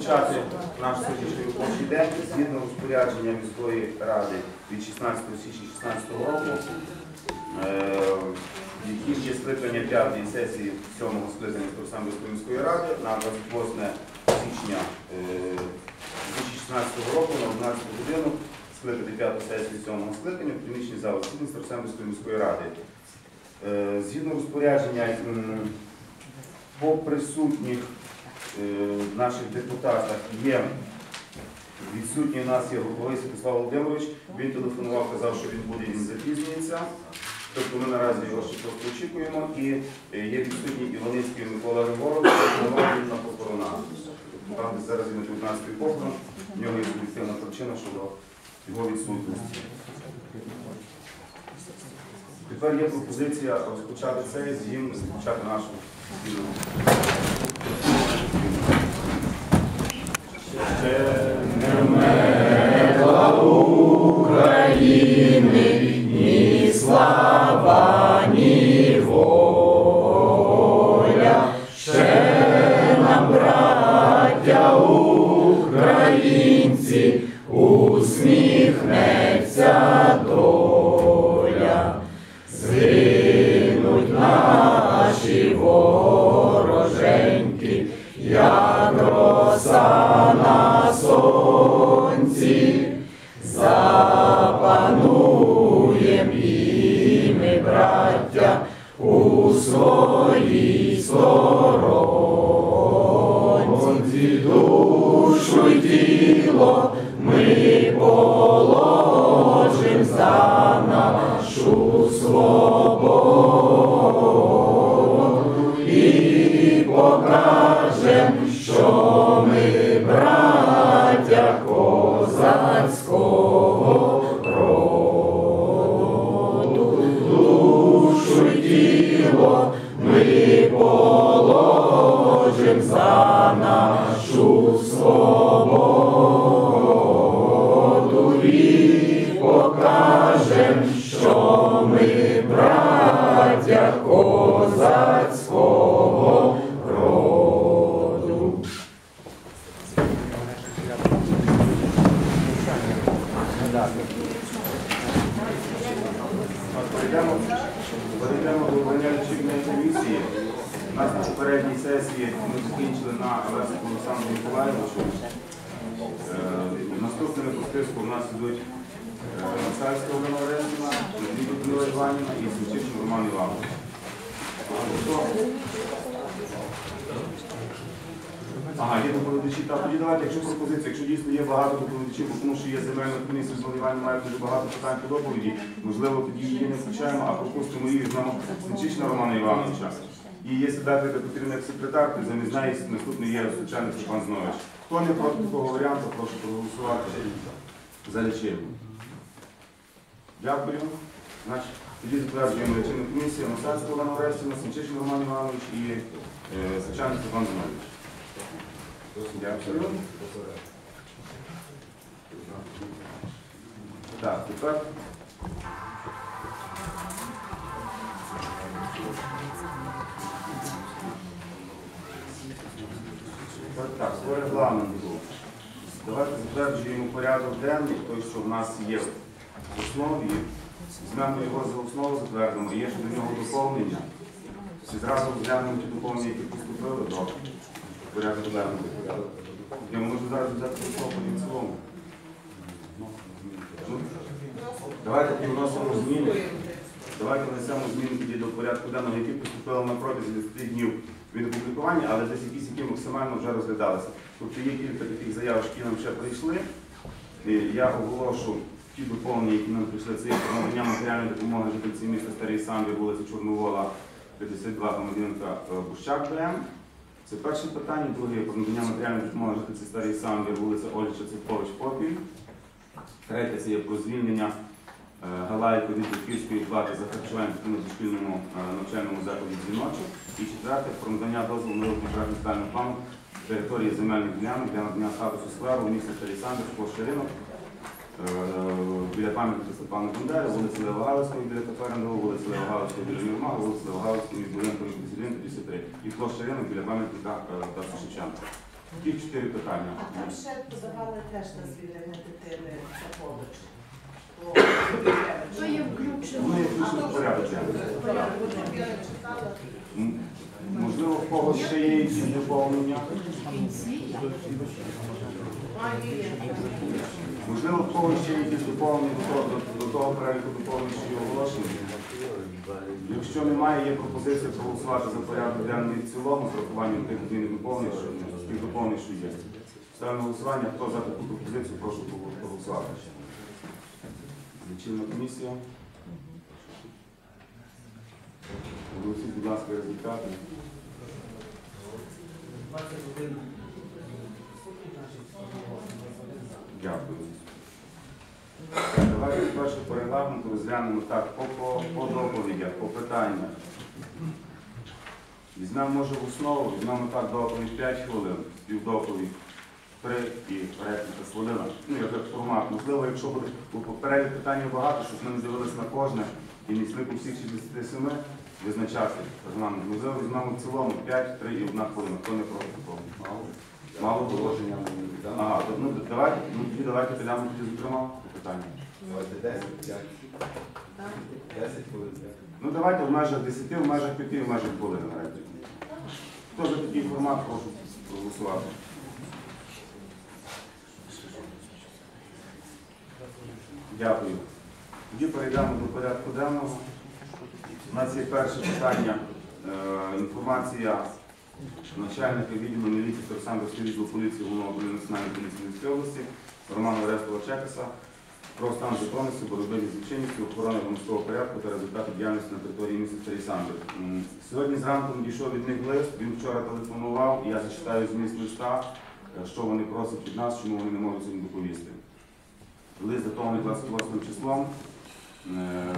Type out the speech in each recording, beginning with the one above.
розпочати наш сьогоднішній робочий день згідно розпорядження міської ради від 16 січня 2016 року, е, яким є скликання п'ятої сесії сьомого скликання Старосамбірської міської ради на 28 січня е, 2016 року на 11 годину скликати п'яту сесію сьомого скликання в приміщенні залу засідань Старосамбірської міської ради. Е, Згідно розпорядження по присутніх е, наших депутатах є відсутній у нас є Гурковий Святослав Володимирович. Він телефонував, казав, що він буде, він запізнюється. Тобто ми наразі його ще просто очікуємо. І е, є відсутній Іваницький Микола Григорович, він на похоронах. Тобто там, зараз він на 19 похорон, в нього є суб'єктивна причина щодо його відсутності. Тепер є пропозиція розпочати це з гімн, розпочати нашу спільну. Ще Перейдемо, закінчили на Олексію Олександру Миколаївичу. Е, Наступними по списку у нас ідуть е, Царська Олена Орестівна, Людмила Іванівна і Сумчишин Роман Іванович. Ага, є доповідачі. Так, тоді давайте, якщо пропозиція, якщо дійсно є багато доповідачів, бо тому що є земельна комісія з Іван має дуже багато питань по доповіді, можливо, тоді її не включаємо, а пропустимо її візьмемо Сенчична Романа Івановича. І є сідати Катерина як секретар, то замість неї наступний є Сучаний Степан Знович. Хто не проти такого варіанту, прошу проголосувати за лічильну. Дякую. Значить, тоді затверджуємо лічильну комісію Масальського Олена Орестівна, Сенчична Роман Іванович і е, Сучаний Степан Знович. Дякую. Так, тепер. Так, по регламенту. Давайте затверджуємо порядок денний, той, що в нас є в основі. Візьмемо його за основу, затвердимо. Є ще до нього доповнення. Всі зразу розглянемо ті доповнення, які поступили до порядку денного. Я можу зараз взяти слово в цілому. Ну, Давайте тоді вносимо зміни. Давайте внесемо зміни тоді до порядку денного, які поступили на протязі 10 днів від опублікування, але десь якісь, які максимально вже розглядалися. Тобто є кілька таких заяв, які нам ще прийшли. Я оголошу ті доповнення, які нам прийшли, це про надання матеріальної допомоги жительці міста Старий Самбір, вулиця Чорновола, 52, громадянка е, Бущак БМ. Це перше питання. Друге про надання матеріальної допомоги жительці Старий Самбір, вулиця Ольча Церкович Попіль. Третє це є про звільнення е, Галайко від батьківської плати за харчування в дошкільному е, навчальному закладі дзвіночок. І четверте про надання дозволу на розгляд детального плану території земельних ділянок для надання статусу скверу місті Старий площа ринок. е, Біля пам'ятника Степана Бандери, вулиця Лева Галицького біля Каферного, вулиця Лева Галицького біля Мірмага, вулиця Лева Галицького між будинком і Козілін 53 і площа ринок біля пам'ятника Тараса Шевченка. Ті чотири питання. А там ще подавали теж на звільнення дитини Сапович. То є включено. Можливо, в когось ще є якісь доповнення. Можливо, в когось ще є якісь доповнення до того, переліку доповнень, що є оголошені. Якщо немає, є пропозиція проголосувати за порядок денний в цілому з урахуванням тих змін доповнень, що тих доповнень, що є. Ставимо голосування. Хто за таку пропозицію, прошу проголосувати. Лічильна комісія. Оголосіть, будь ласка, результати. Дякую. Давайте спершу по регламенту розглянемо так, по, по, по доповідях, по питаннях. Візьмемо, може, в основу, візьмемо так доповідь 5 хвилин, співдоповідь 3 і репліка хвилина. Ну, як формат. Можливо, якщо буде бо попередніх питань багато, щоб ми не дивилися на кожне і не йшли по всіх 67 визначати регламент. Можливо, візьмемо в цілому 5, 3 і 1 хвилина. Хто не проти такого? Мало? Мало положення. Ага, то, ну давайте, ну тоді давайте підемо тоді зокрема по питанню. Давайте 10, 5, Так. 10 хвилин. Ну давайте в межах 10, в межах 5, в межах хвилин наразі. Хто за такий формат, прошу проголосувати. Дякую. Тоді перейдемо до порядку денного. У нас є перше питання. Е, інформація начальника відділу міліції Олександрівського відділу поліції головного управління національної поліції Львівської області Романа Орестова Чекаса про стан законності, боротьби зі злочинністю, охорони громадського порядку та результати діяльності на території міста Старий Сьогодні зранку надійшов від них лист, він вчора телефонував, я зачитаю зміст листа, е, що вони просять від нас, чому вони не можуть сьогодні доповісти. Лист датований 28 числом. Е,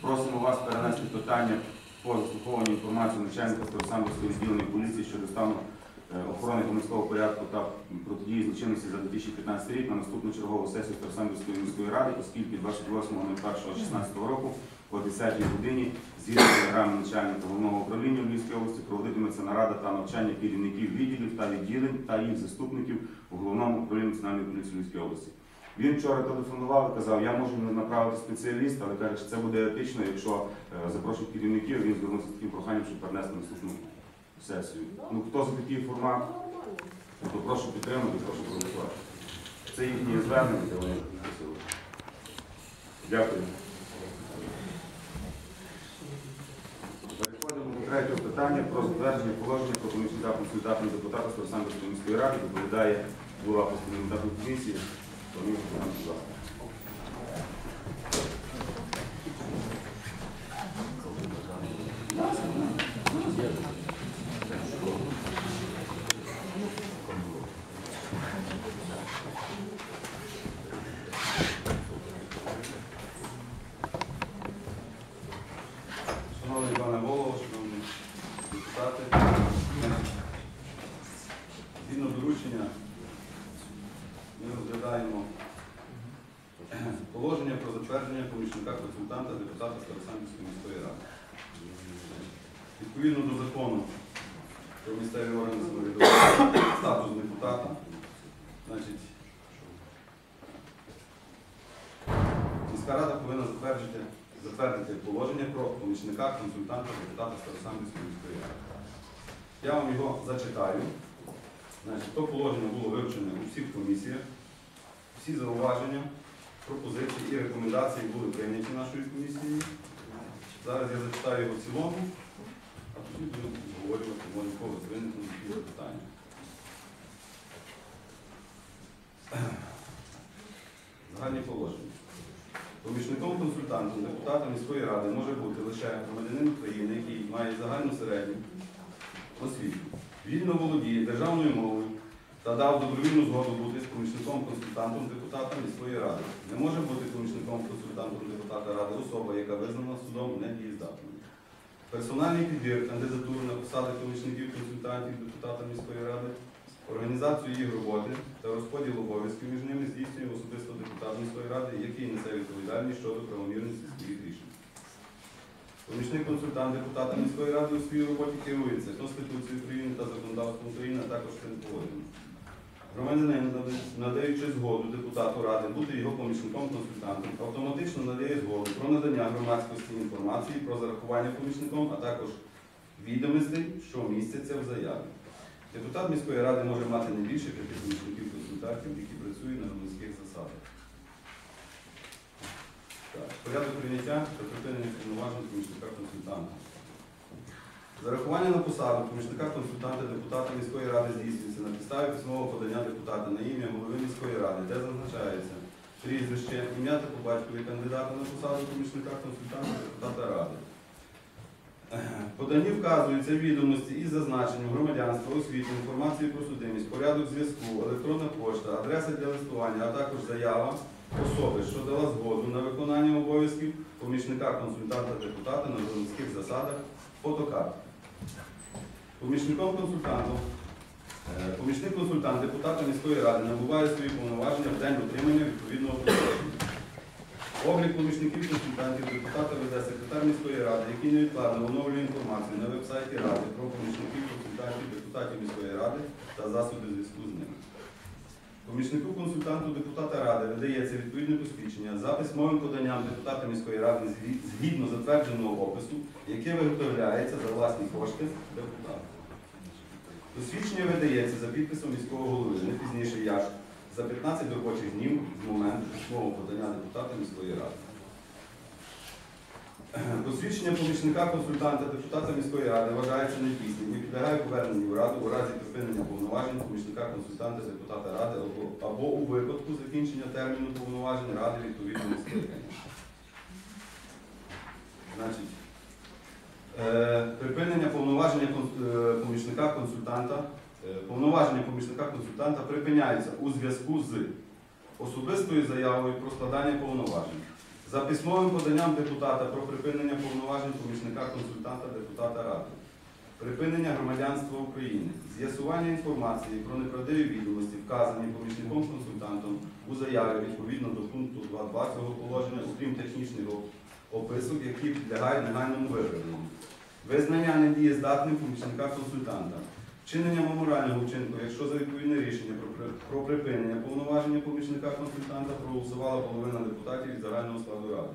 Просимо вас перенести питання по заслуховуванню інформації начальника Старосамбірського відділення поліції щодо стану е, охорони громадського порядку та протидії злочинності за 2015 рік на наступну чергову сесію Старосамбірської міської ради, оскільки 28.01.16 року о 10 годині згідно з програмою начальника головного управління Львівської області проводитиметься нарада та навчання керівників відділів та відділень та їх заступників у головному управлінні національної поліції Львівської області. Він вчора телефонував і казав, я можу направити спеціаліста, але каже, що це буде етично, якщо е, запрошують керівників, він звернувся з таким проханням, щоб перенести на наступну сесію. Ну хто за такий формат, то прошу підтримати, прошу проголосувати. Це їхні звернення, де вони просили. Дякую. Переходимо до третього питання про затвердження положення про помічника консультатного депутата Старосамбірської міської ради, доповідає голова постановної комісії. Тому, будь ласка. Шановний пане голово, шановні депутати, згідно доручення ми розглядаємо положення про затвердження помічника консультанта депутата Старосамбірської міської ради. Відповідно до закону про місцеві органи самоврядування, статус депутата, значить, міська рада повинна затвердити, затвердити положення про помічника консультанта депутата Старосамбірської міської ради. Я вам його зачитаю. Значить, то положення було вивчене у всіх комісіях. Всі зауваження, пропозиції і рекомендації були прийняті нашою комісією. Зараз я зачитаю його в цілому, а тоді будемо обговорювати, може, в когось виникнуть якісь питання. Загальні положення. Помічником консультантом депутата міської ради може бути лише громадянин України, який має загальну середню освіту, вільно володіє державною мовою та дав добровільну згоду бути з помічником консультантом депутата міської ради. Не може бути помічником консультантом депутата ради особа, яка визнана судом недієздатною. Персональний підбір кандидатур на посади помічників консультантів депутата міської ради, організацію їх роботи та розподіл обов'язків між ними здійснює особисто депутат міської ради, який несе відповідальність щодо правомірності своїх рішень. Помічник консультант депутата міської ради у своїй роботі керується Конституцією України та законодавством України, а також цим положенням. громадянин, надаючи згоду депутату ради бути його помічником-консультантом, автоматично надає згоду про надання громадськості інформації про зарахування помічником, а також відомостей, що містяться в заяві. Депутат міської ради може мати не більше п'яти помічників-консультантів, які працюють на громадських засадах. Так, порядок прийняття та припинення повноважень помічника-консультанта. Зарахування на посаду помічника-консультанта депутата міської ради здійснюється на підставі письмового подання депутата на ім'я голови міської ради, де зазначається прізвище, ім'я та по батькові кандидата на посаду помічника-консультанта депутата ради. Поданні вказуються відомості із зазначенням громадянства, освіти, інформації про судимість, порядок зв'язку, електронна пошта, адреса для листування, а також заява особи, що дала згоду на виконання обов'язків помічника-консультанта депутата на громадських засадах, фотокартки. Помічником-консультантом, е, помічник-консультант депутата міської ради набуває свої повноваження в день отримання відповідного посадження. Облік помічників-консультантів депутата веде секретар міської ради, який невідкладно оновлює інформацію на веб-сайті Ради про помічників-консультантів депутатів міської ради та засоби зв'язку з ними. Помічнику-консультанту депутата ради видається відповідне посвідчення за письмовим поданням депутата міської ради згідно затвердженого опису, яке виготовляється за власні кошти депутата. Посвідчення видається за підписом міського голови, не пізніше як за 15 робочих днів з моменту письмового подання депутата міської ради. Посвідчення помічника-консультанта депутата міської ради вважається недійсним і підлягає поверненню в раду у разі припинення повноважень помічника-консультанта депутата ради або, або у випадку закінчення терміну повноважень ради відповідного скликання. Значить, е, припинення повноваження е, помічника-консультанта Е, Повноваження помічника-консультанта припиняються у зв'язку з особистою заявою про складання повноважень, за письмовим поданням депутата про припинення повноважень помічника-консультанта депутата Ради, припинення громадянства України, з'ясування інформації про неправдиві відомості, вказані помічником-консультантом у заяві відповідно до пункту 2.2 цього положення, окрім технічних описок, які підлягають негайному виправленню, визнання недієздатним помічника-консультанта. Вчинення меморального вчинку, якщо за відповідне рішення про, припинення повноваження помічника-консультанта проголосувала половина депутатів від загального складу ради.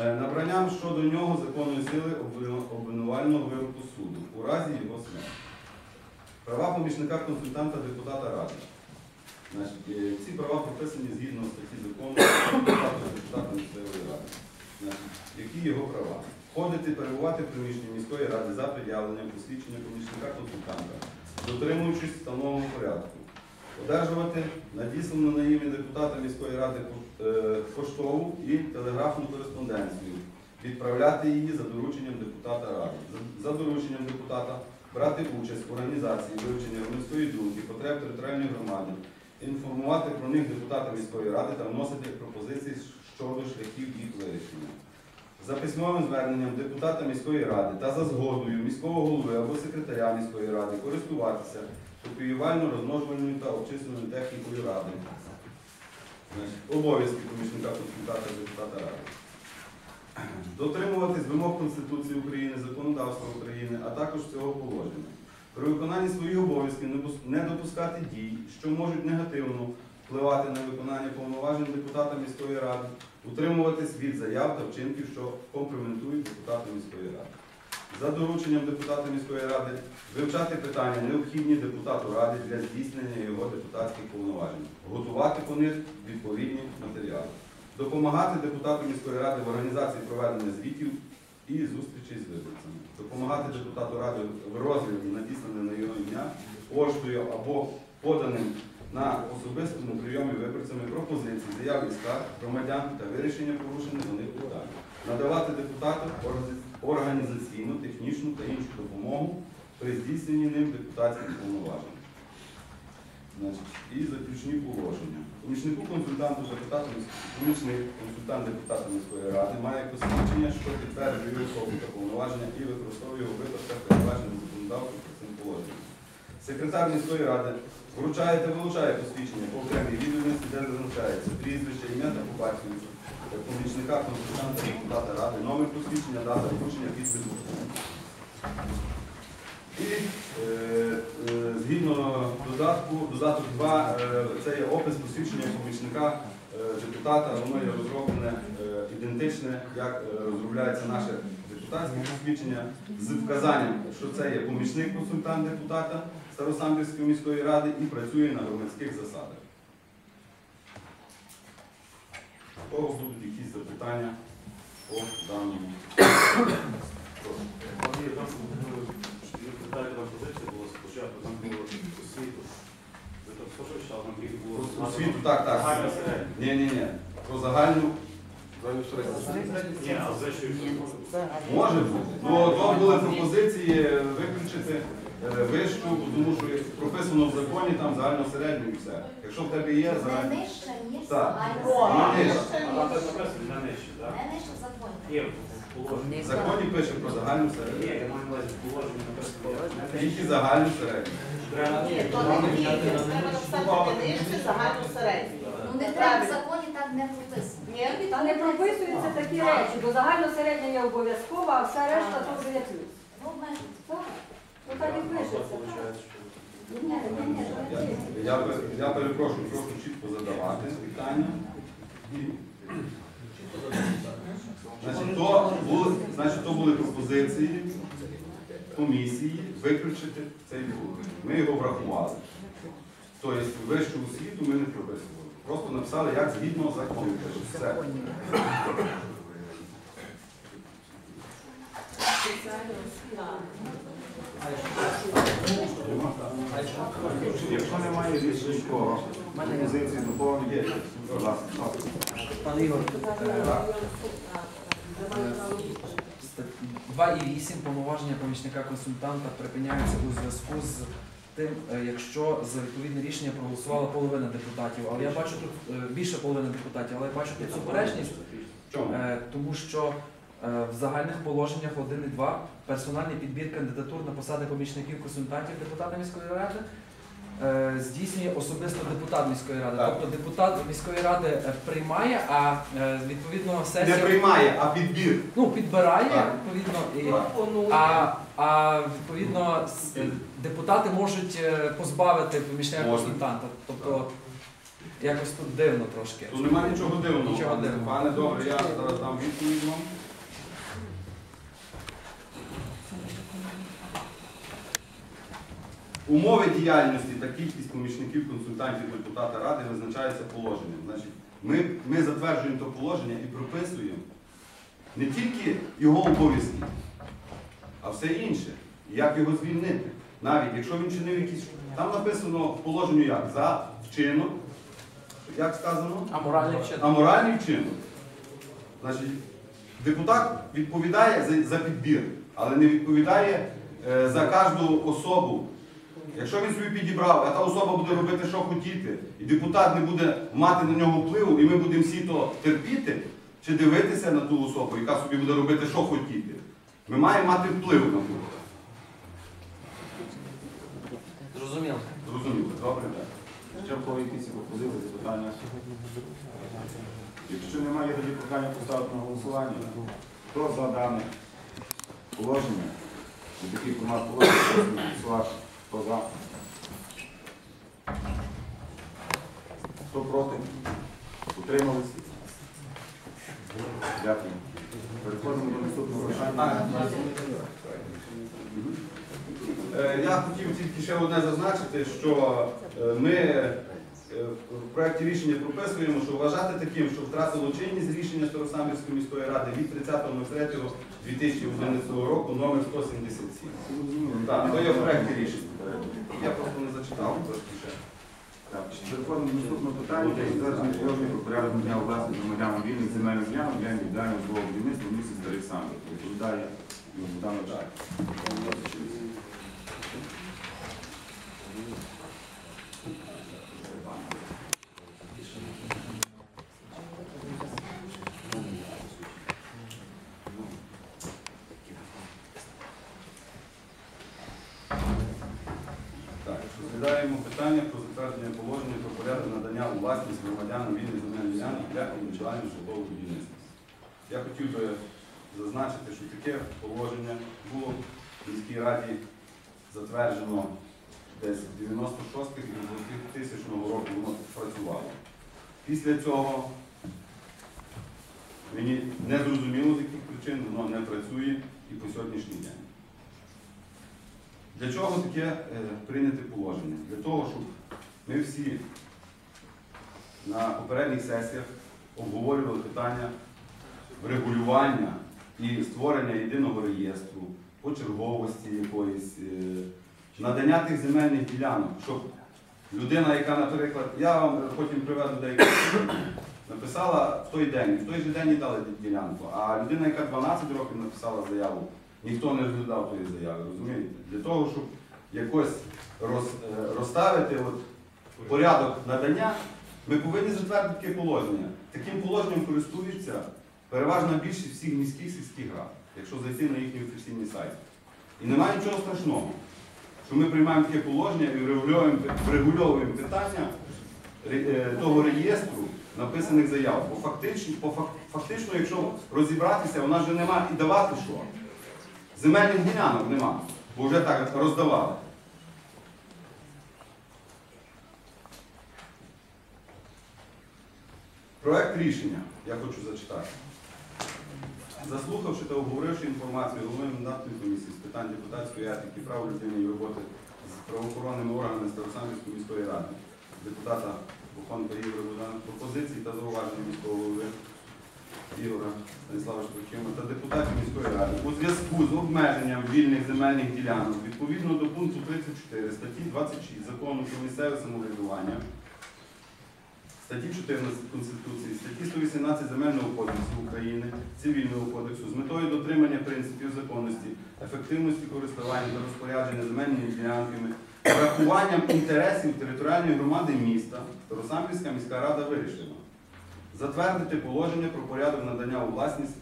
Е, Набранням щодо нього законної сили обвинувального вироку суду у разі його смерті. Права помічника-консультанта депутата ради. Значить, е, ці права прописані згідно статті закону депутата місцевої ради. Значить, які його права? Входити, перебувати в приміщенні міської ради за пред'явленням посвідчення помічника-консультанта, дотримуючись встановленого порядку. Одержувати надіслану на ім'я депутата міської ради е, поштову і телеграфну кореспонденцію, відправляти її за дорученням депутата ради. За- дорученням депутата брати участь в організації вивчення громадської думки, потреб територіальної громади, інформувати про них депутата міської ради та вносити пропозиції щодо шляхів їх вирішення. За письмовим зверненням депутата міської ради та за згодою міського голови або секретаря міської ради користуватися копіювально розмножувальною та обчисленою технікою ради. Обов'язки помічника консультанта депутата ради. Дотримуватись вимог Конституції України, законодавства України, а також цього положення. При виконанні своїх обов'язків не допускати дій, що можуть негативно впливати на виконання повноважень депутата міської ради, утримуватись від заяв та вчинків, що компрометують депутата міської ради. За дорученням депутата міської ради вивчати питання, необхідні депутату ради для здійснення його депутатських повноважень, готувати по них відповідні матеріали, допомагати депутату міської ради в організації проведення звітів і зустрічей з виборцями, допомагати депутату ради в розгляді надісланих на його ім'я поштою або поданим на особистому прийомі виборцями пропозицій, заяв і скарг громадян та вирішення порушених за них питань. Надавати депутату організаційну, технічну та іншу допомогу при здійсненні ним депутатських повноважень. І заключні положення. Помічнику консультанту депутата помічник депутата міської ради має посвідчення, що підтверджує особу та повноваження і використовує в випадках передбачених законодавством цим положенням. Секретар міської ради вручає та вилучає посвідчення по окремій відомості, де зазначається прізвище, ім'я та по батькові помічника консультанта депутата ради, номер посвідчення, дата вручення, підпис. І е, е, згідно додатку, додаток 2, е, це є опис посвідчення помічника е, депутата, воно є розроблене е, ідентичне, як е, розробляється наше депутатське посвідчення з вказанням, що це є помічник консультант депутата Старосамбірської міської ради і працює на громадських засадах. У кого будуть якісь запитання по даному? Позиція була спочатку, там було освіту. Ви там схоже, що там було Освіту, так, так. Ні, ні, ні. Про загальну Ні, а за що може бути. Ну, то були пропозиції виключити е, вишку, тому що прописано в законі там загальну середню і все. Якщо в тебе є Не нижче, ніж Так. загальна на нижче, так? Не нижче в законі. Є в положенні. В законі пише про загальну Ні, середню. я маю на увазі в положенні написано. Тільки загальну середню. Треба Ні, то не тільки. Треба нижче загальну середню. Ну не треба в законі так не прописано. Ні, Та не прописуються такі речі, бо загальна середня є обов'язкова, а все решта то вже є плюс. Ну. Так, ну так і пишеться. Я, я, перепрошую, просто чітко задавати питання. Значить, то були, значить, то були пропозиції комісії виключити цей пункт. Ми його врахували. Тобто вищу освіту ми не прописували. Просто написали, як згідно закону. Все. Якщо немає більше нікого, пропозиції доповнення, будь ласка. Пане Ігор, е, 2.8 повноваження помічника консультанта припиняються у зв'язку з тим, е, якщо за відповідне рішення проголосувала половина депутатів. Але я бачу тут е, більше половини депутатів, але я бачу тут суперечність, е, тому що е, в загальних положеннях 1 і 2 персональний підбір кандидатур на посади помічників консультантів депутата міської ради е, здійснює особисто депутат міської ради. Так. Тобто депутат міської ради е, приймає, а е, відповідно сесія Не приймає, а підбір. ну, підбирає Так. відповідно і. А, а відповідно е, депутати можуть е, позбавити помічника консультанта. Тобто якось тут дивно трошки. Тут немає нічого дивного. Нічого пане дивного. Степане. добре, я зараз дам відповідь вам. Умови діяльності та кількість помічників консультантів депутата ради визначаються положенням. Значить, ми, ми затверджуємо то положення і прописуємо не тільки його обов'язки, а все інше. Як його звільнити. Навіть якщо він чинив якісь. Там написано в положенню як за вчинок, як сказано? Аморальний вчинок. аморальний вчинок. Значить, депутат відповідає за, за підбір, але не відповідає е, за кожну особу. Якщо він собі підібрав, а та особа буде робити, що хотіти, і депутат не буде мати на нього впливу, і ми будемо всі то терпіти чи дивитися на ту особу, яка собі буде робити, що хотіти. Ми маємо мати вплив на ту. Зрозуміло. Зрозуміло, добре? так. Ще в кого якісь пропозиції, запитання? Якщо немає, тоді прохання поставити на голосування. Хто за дане положення? І такий формат положення, голосувати. Хто за? Хто проти? Утримались? Дякую. Переходимо до наступного питання. Е, Я хотів тільки ще одне зазначити, що е, ми в проєкті рішення прописуємо, що вважати таким, що втратило чинність рішення Старосамбірської міської ради від 30.03.2011 року номер 177. Так, то є в проєкті рішення. Я просто не зачитав переходимо до наступного питання. Затвердження положення про порядок дня власних громадян вільних земельних ділянок для індивідуального будівництва в місті Старий Самбір. Відповідає Богдан Так. Так, розглядаємо питання про затвердження положення про порядок надання у власність громадянам вільних земельних ділянок для індивідуального житлового будівництва. Я хотів в затверджено десь 96-х і 2000 року воно працювало. Після цього мені не зрозуміло, з яких причин воно не працює і по сьогоднішній день. Для чого таке е, прийняти положення? Для того, щоб ми всі на попередніх сесіях обговорювали питання врегулювання і створення єдиного реєстру, почерговості якоїсь, е, надання тих земельних ділянок, щоб людина, яка, наприклад, я вам потім приведу деякі написала в той день, в той же день і дали ділянку, а людина, яка 12 років написала заяву, ніхто не розглядав тої заяви, розумієте? Для того, щоб якось роз, е, розставити от, порядок надання, ми повинні затвердити таке положення. Таким положенням користуються переважна більшість всіх міських сільських рад, якщо зайти на їхній офіційний сайт. І немає нічого страшного, що ми приймаємо таке положення і врегульовуємо, питання е, того реєстру написаних заяв. Бо фактично, по фак- фактично, якщо розібратися, вона вже нема і давати що. Земельних ділянок нема, бо вже так роздавали. Проект рішення я хочу зачитати. Заслухавши та обговоривши інформацію головної мандатної комісії з питань депутатської етики, прав людини і роботи з правоохоронними органами Старосамівської міської ради, депутата Бухонка Ігоря Богдана, пропозиції та зауваження міського голови Ігора Станіслава Шпакіма та депутатів міської ради у зв'язку з обмеженням вільних земельних ділянок відповідно до пункту 34 статті 26 закону про місцеве самоврядування статті 14 Конституції, статті 118 Земельного кодексу України, Цивільного кодексу з метою дотримання принципів законності, ефективності користування та розпорядження земельними ділянками, врахуванням інтересів територіальної громади міста, Старосамбірська міська рада вирішила затвердити положення про порядок надання у власність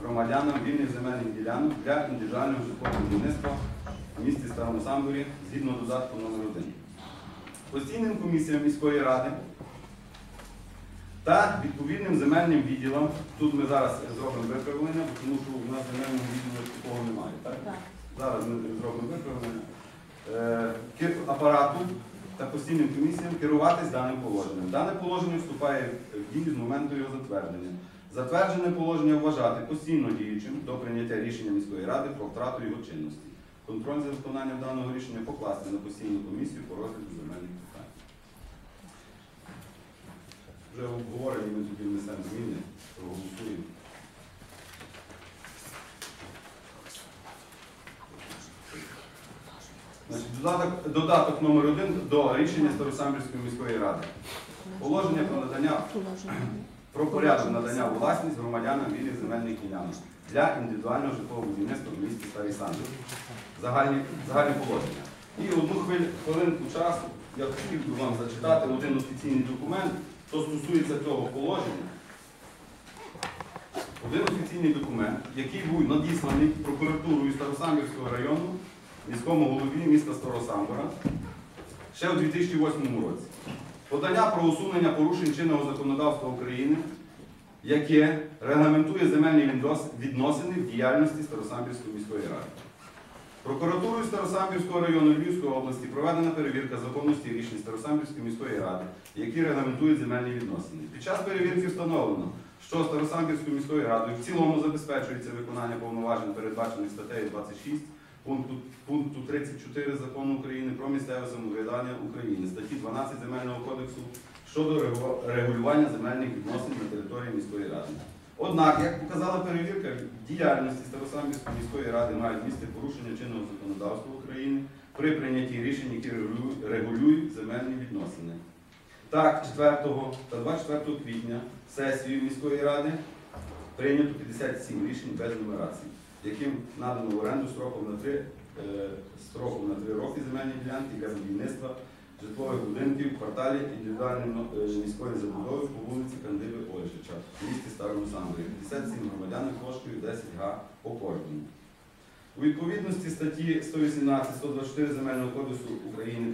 громадянам вільних земельних ділянок для індивідуального житлового будівництва в місті Старому Самбурі згідно додатку номер 1 Постійним комісіям міської ради та відповідним земельним відділам. Тут ми зараз зробимо виправлення, тому що у нас земельного відділу такого немає. Так? Зараз ми зробимо виправлення. Е, апарату та постійним комісіям керуватись даним положенням. Дане положення вступає в дію з моменту його затвердження. Затверджене положення вважати постійно діючим до прийняття рішення міської ради про втрату його чинності. Контроль за виконанням даного рішення покласти на постійну комісію по розгляду земельних питань. Вже в обговоренні ми тоді внесемо зміни, проголосуємо. Значить, додаток, додаток номер один до рішення Старосамбірської міської ради. Положення про надання про порядок надання власність громадянам вільних земельних ділянок для індивідуального житлового будівництва в місті Старий Самбір. Загальні, загальні положення. І одну хвилинку часу я хотів би вам зачитати один офіційний документ, що стосується цього положення. Один офіційний документ, який був надісланий прокуратурою Старосамбірського району міському голові міста Старосамбора ще у 2008 році. Подання про усунення порушень чинного законодавства України, яке регламентує земельні відносини в діяльності Старосамбірської міської ради. Прокуратурою Старосамбірського району Львівської області проведена перевірка законності рішень Старосамбірської міської ради, які регламентують земельні відносини. Під час перевірки встановлено, що Старосамбірською міською радою в цілому забезпечується виконання повноважень, передбачених статтею 26 пункту, пункту 34 закону України про місцеве самоврядування України, статті 12 Земельного кодексу щодо регулювання земельних відносин на території міської ради. Однак, як показала перевірка, в діяльності Старосамбірської міської ради мають місце порушення чинного законодавства України при прийнятті рішень, які регулюють- земельні відносини. Так, 4 та 24 квітня сесією міської ради прийнято 57 рішень без нумерації, яким надано в оренду строком на 3, е, строком на 3 роки земельні ділянки для будівництва житлових будинків в кварталі індивідуальної е, міської забудови по вулиці Кандиби Ольжича в місті Старому Самборі. 57 громадян площею 10 га по кожному. У відповідності статті 118-124 Земельного кодексу України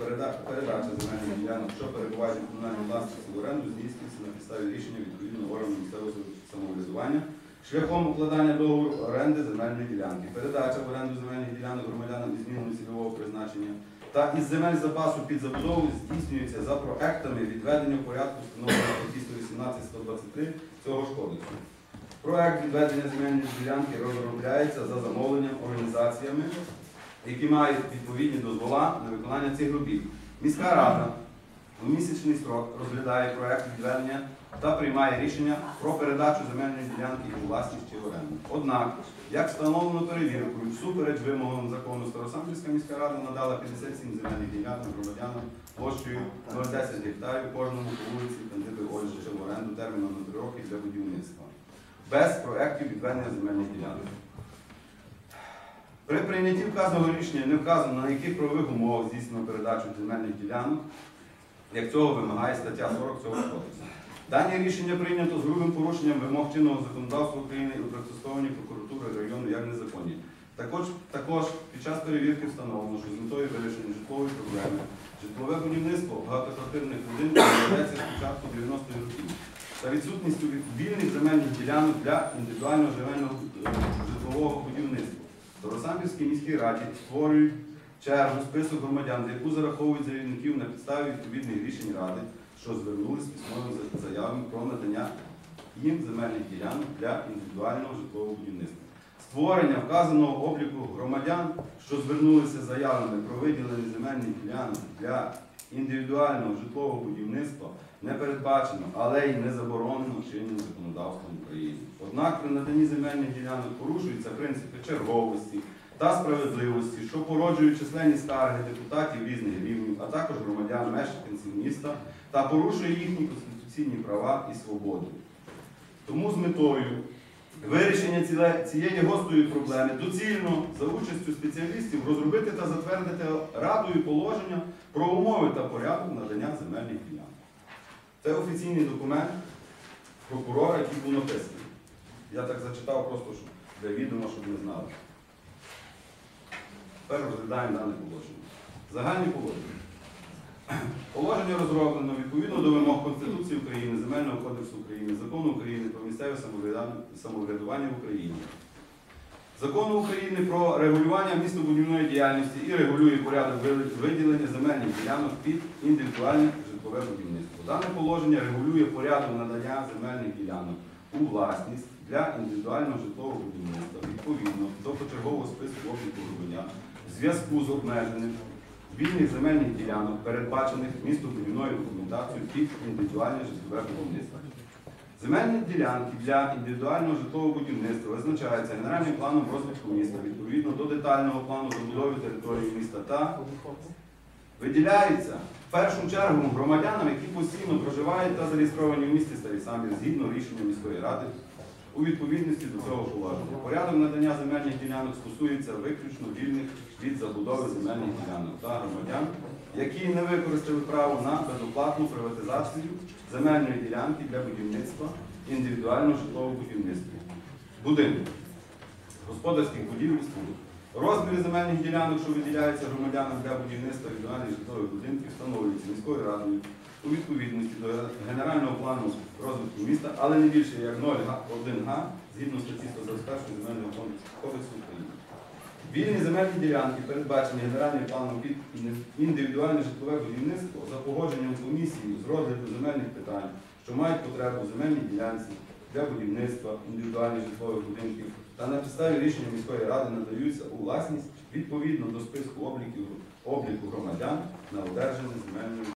передача земельних ділянок, що перебувають у комунальній власності в оренду, здійснюється на підставі рішення відповідного органу місцевого самоврядування шляхом укладання договору оренди земельної ділянки, передача в оренду земельних ділянок громадянам із зміною цільового призначення та із земель запасу під забудову здійснюється за проектами відведення порядку встановленого статті 118-123 цього ж кодексу. Проект відведення земельної ділянки розробляється за замовленням організаціями, які мають відповідні дозвола на виконання цих робіт. Міська рада у місячний строк розглядає проект відведення та приймає рішення про передачу земельної ділянки у власність чи оренду. Однак, як встановлено перевіркою, всупереч вимогам закону Старосамбірська міська рада надала 57 земельних ділянок громадянам площею 010 гектарів кожному по вулиці Кандиби Ольжича в оренду терміном на 3 роки для будівництва. Без проєктів відведення земельних ділянок. При прийнятті вказаного рішення не вказано, на яких правових умовах здійснено передачу земельних ділянок, як цього вимагає стаття 40 цього кодексу. Дані рішення прийнято з грубим порушенням вимог чинного законодавства України і протестовані прокуратури району як незаконні. Також, також під час перевірки встановлено, що з метою вирішення житлової проблеми житлове будівництво багатоквартирних будинків ведеться з початку 90-х років та відсутністю вільних земельних ділянок для індивідуального земельного е, житлового будівництва. Старосамбірській міській раді створюють чергу список громадян, за яку зараховують заявників на підставі відповідних рішень ради, що звернулись з письмовими за- заявами про надання їм земельних ділянок для індивідуального житлового будівництва. Створення вказаного обліку громадян, що звернулися заявами про виділення земельних ділянок для індивідуального житлового будівництва не передбачено, але й не заборонено чинним законодавством України. Однак при наданні земельних ділянок порушуються принципи черговості та справедливості, що породжують численні скарги депутатів різних рівнів, а також громадян мешканців міста та порушує їхні конституційні права і свободи. Тому з метою вирішення цієї гострої проблеми доцільно за участю спеціалістів розробити та затвердити радою положення про умови та порядок надання земельних ділянок. Це офіційний документ прокурора, який був написаний. Я так зачитав просто, щоб для відома, щоб не знали. Тепер розглядаємо дане положення. Загальні положення. Положення розроблено відповідно до вимог Конституції України, Земельного кодексу України, Закону України про місцеве самоврядування- в Україні. Закону України про регулювання містобудівної діяльності і регулює порядок виділення земельних ділянок під індивідуальне житлове будівництво. Дане положення регулює порядок надання земельних ділянок у власність для індивідуального житлового будівництва відповідно до почергового списку обліку громадян в зв'язку з обмеженням вільних земельних ділянок, передбачених містобудівною документацією під індивідуальне житлове будівництво. Земельні ділянки для індивідуального житлового будівництва визначаються генеральним планом розвитку міста відповідно до детального плану забудови території міста та виділяються в першу чергу громадянам, які постійно проживають та зареєстровані в місті Старий Самбір згідно рішення міської ради у відповідності до цього положення. Порядок надання земельних ділянок стосується виключно вільних від забудови земельних ділянок та громадян, які не використали право на безоплатну приватизацію земельної ділянки для будівництва індивідуального житлового будівництва. Будинку, господарських будівель. Розміри земельних ділянок, що виділяються громадянам для будівництва індивідуальних житлових будинків, встановлюються міською радою у відповідності до генерального плану розвитку міста, але не більше як 0,1 га згідно статті 121 земельного кодексу України. Вільні земельні ділянки, передбачені генеральним планом під індивідуальне житлове будівництво за погодженням комісії з розгляду земельних питань, що мають потребу земельній ділянці для будівництва індивідуальних житлових будинків та на підставі рішення міської ради надаються у власність відповідно до списку обліків, обліку громадян на одержання земельної